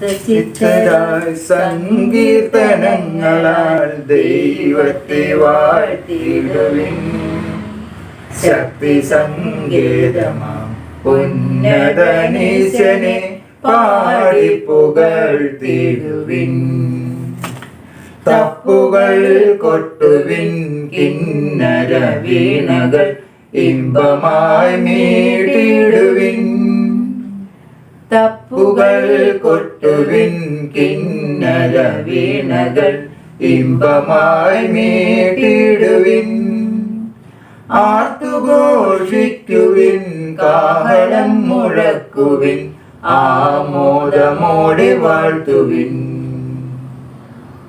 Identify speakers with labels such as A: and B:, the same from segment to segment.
A: ചിത്തരായി സങ്കീർത്തനങ്ങളാൽ ദൈവത്തെ വാഴ്ത്തിടുവിൻ. ശക്തി സങ്കേതമാം ഉന്നതനീശനെ പാടി പുകഴ്ത്തിടുവിൻ. തപ്പുകൾ കൊട്ടുവിൻ കിന്നര വീണകൾ ഇമ്പമായി മീട്ടിടുവിൻ തപ്പുകൾ കൊട്ടുവിൻ കിന്നര വീണകൾ ഇമ്പമായി മീട്ടിടുവിൻ. ആർത്തുഘോഷിക്കുവിൻ കാഹളം മുഴക്കുവിൻ ആമോദമോടെ വാഴ്ത്തുവിൻ.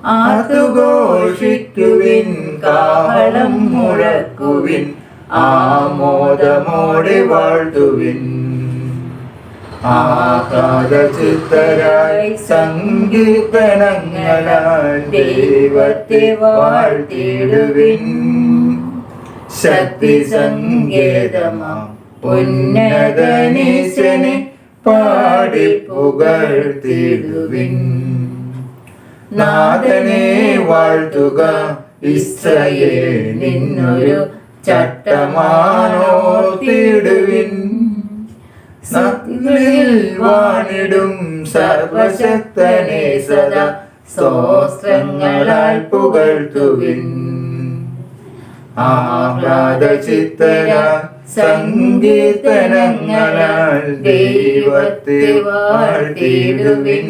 A: ആർത്തുഘോഷിക്കുവിൻ കാഹളം മുഴക്കുവിൻ ആമോദമോടെ വാഴ്ത്തുവിൻ. ആഹ്ലാദചിത്തരായി സങ്കീർത്തനങ്ങളാൽ ദൈവത്തെ വാഴ്ത്തിയിടുവിൻ. ശക്തി സങ്കേതമാം ഉന്നതനീശനെ പാടി പുകഴ്ത്തിടുവിൻ നാഥനെ വാഴ്ത്തുക ഇസ്രയേ നിന്നൊരു ചട്ടമാനോർത്തിടുവിൻ സത്യത്തിൽ വാണിടും സർവശക്തനെ സദാ സ്തോത്രങ്ങളാൽ പുകഴ്ത്തുവിൻ. ആഹ്ലാദചിത്തര സങ്കീർത്തനങ്ങളാൽ ദൈവത്തെ വാഴ്ത്തിടുവിൻ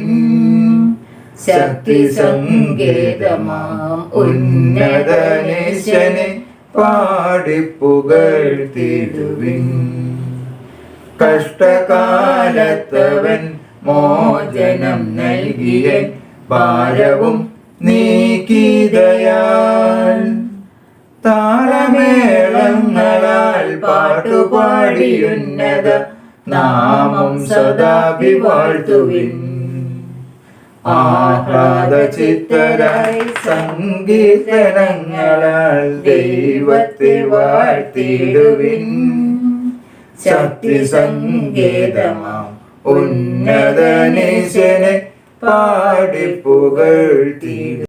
A: ശക്തി സങ്കേതമാം ഉന്നതനേശനെ പാടി പുകഴ്ത്തിടുവിൻ കഷ്ടകാലത്തവൻ മോചനം നൽകിയ ഭാരവും നീക്കിതയാൽ താളമേളങ്ങളാൽ പാട്ടുപാടിയുന്നത നാമം സദാ വിവാഴ്ത്തുവിൻ. ആഹ്ലാദചിത്തരായി സങ്കീർത്തനങ്ങളാൽ ദൈവത്തെ വാഴ്ത്തിടുവിൻ ശക്തി സങ്കേതമാം ഉന്നതനീശനെ പാടി പുകഴ്ത്തിടും